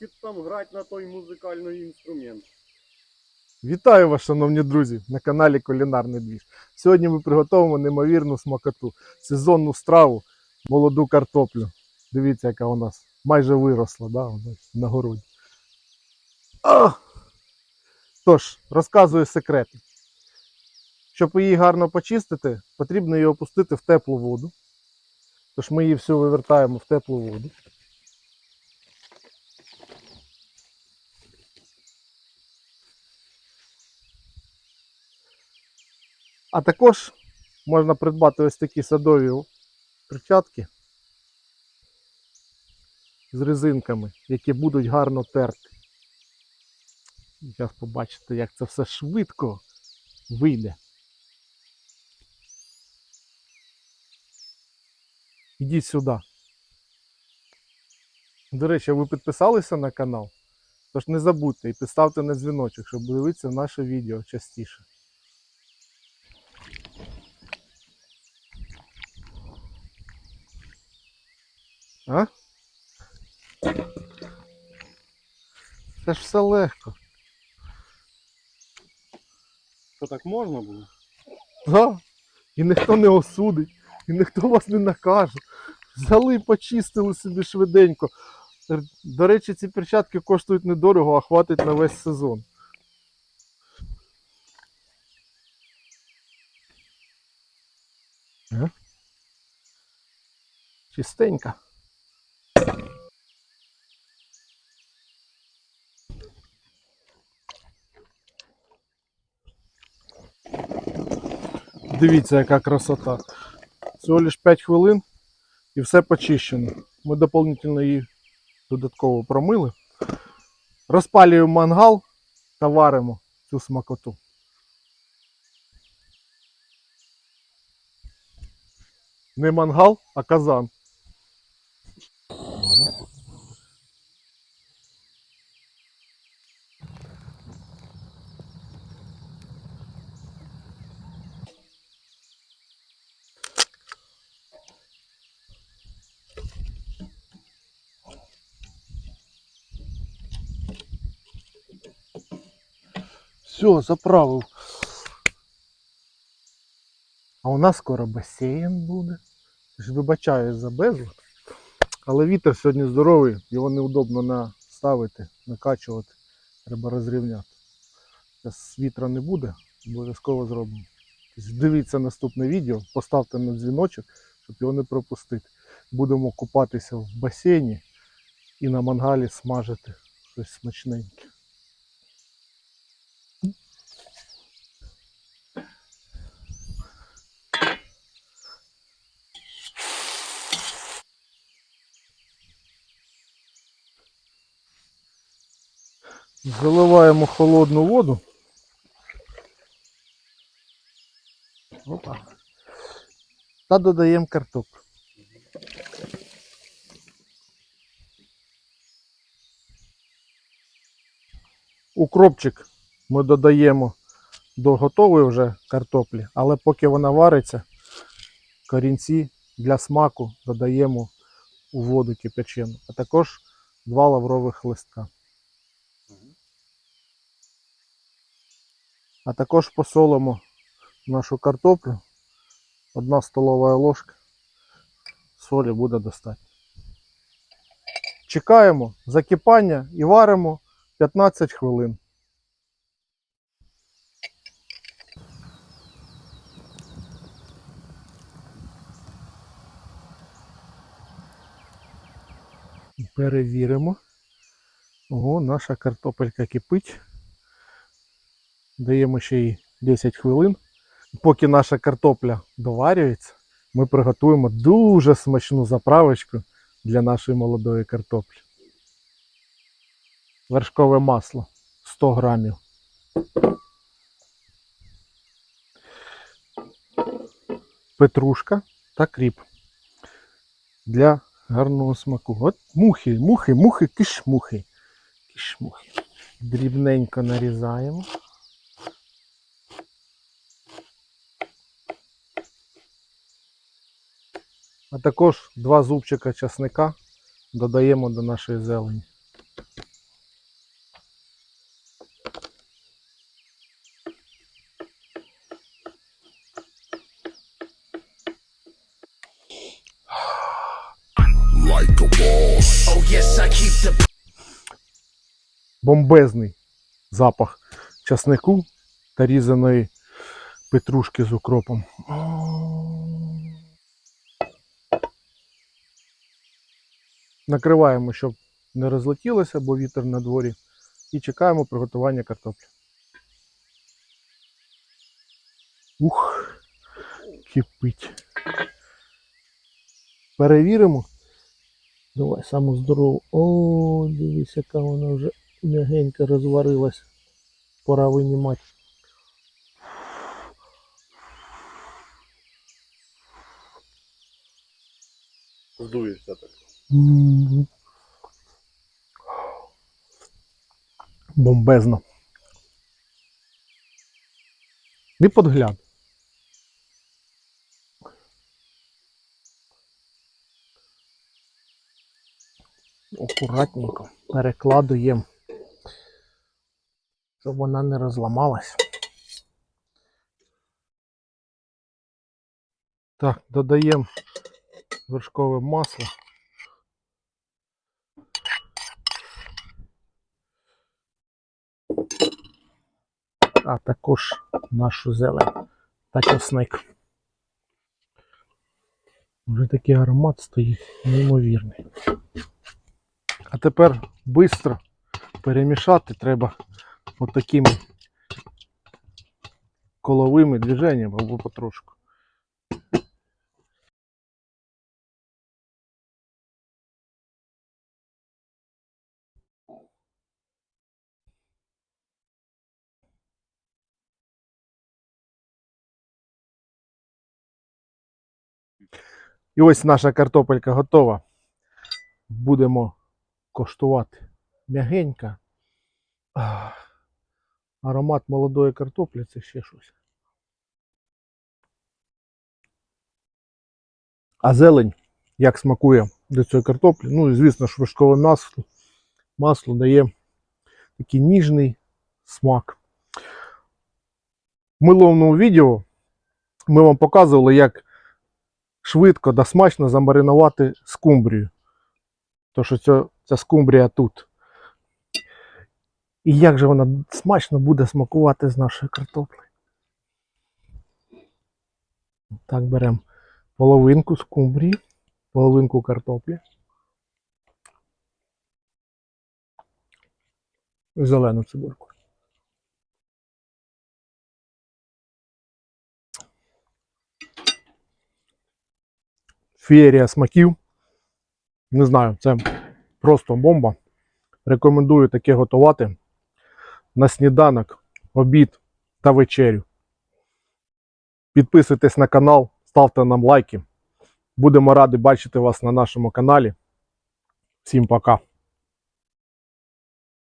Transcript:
хватить там грати на той музикальний інструмент. Вітаю вас, шановні друзі, на каналі Кулінарний двіж. Сьогодні ми приготуємо неймовірну смакоту, сезонну страву, молоду картоплю. Дивіться, яка у нас майже виросла да, на городі. Тож, розказую секрети. Щоб її гарно почистити, потрібно її опустити в теплу воду. Тож ми її всю вивертаємо в теплу воду. А також можна придбати ось такі садові перчатки з резинками, які будуть гарно терти. Зараз побачите, як це все швидко вийде. Ідіть сюди. До речі, ви підписалися на канал? Тож не забудьте і підставте на дзвіночок, щоб дивитися наше відео частіше. А? Це ж все легко. Що так можна було? Да? І ніхто не осудить, і ніхто вас не накаже. Взяли і почистили собі швиденько. До речі, ці перчатки коштують недорого, а хватить на весь сезон. А? Чистенька. Дивіться, яка красота. Всього лиш 5 хвилин і все почищено. Ми доповнительно її додатково промили. Розпалюємо мангал та варимо цю смакоту. Не мангал, а казан. Все, заправив. А у нас скоро басейн буде. Ж вибачаю за безлад. Але вітер сьогодні здоровий, його неудобно наставити, накачувати. Треба розрівняти. Зараз вітра не буде, обов'язково зробимо. Дивіться наступне відео, поставте на дзвіночок, щоб його не пропустити. Будемо купатися в басейні і на мангалі смажити щось смачненьке. Заливаємо холодну воду. Опа. Та додаємо картоплю. Укропчик ми додаємо до готової вже картоплі, але поки вона вариться, корінці для смаку додаємо у воду кипячену, а також два лаврових листка. А також посолимо нашу картоплю. Одна столова ложка солі буде достатньо. Чекаємо закипання і варимо 15 хвилин. Перевіримо. Ого, наша картопелька кипить. Даємо ще їй 10 хвилин. Поки наша картопля доварюється, ми приготуємо дуже смачну заправочку для нашої молодої картоплі. Вершкове масло 100 грамів. Петрушка та кріп для гарного смаку. От мухи, мухи, мухи, кишмухи. Кишмухи. Дрібненько нарізаємо. а також два зубчика часника додаємо до нашої зелені. Бомбезний запах часнику та різаної петрушки з укропом. Накриваємо, щоб не розлетілося, бо вітер на дворі. І чекаємо приготування картоплі. Ух, кипить. Перевіримо. Давай саму здорову. О, дивись, яка вона вже м'ягенько розварилась. Пора винімати. Здуєшся так. Бомбезно. І подгляд. Акуратненько перекладуємо, щоб вона не розламалась. Так, додаємо вершкове масло. А також нашу зелень та часник. Вже такий аромат стоїть неймовірний. А тепер швидко перемішати треба отакими коловими движеннями або потрошку. І ось наша картопелька готова. Будемо коштувати. М'ягенька. Аромат молодої картоплі це ще щось. А зелень, як смакує до цієї картоплі. Ну і звісно, ж вершкове масло, масло дає такий ніжний смак. В минулому відео ми вам показували, як швидко та смачно замаринувати скумбрію. То що ця, ця скумбрія тут. І як же вона смачно буде смакувати з нашої картоплі. Так, беремо половинку скумбрії, половинку картоплі. Зелену цибульку. Феєрія смаків. Не знаю, це просто бомба. Рекомендую таке готувати на сніданок, обід та вечерю. Підписуйтесь на канал, ставте нам лайки. Будемо раді бачити вас на нашому каналі. Всім пока!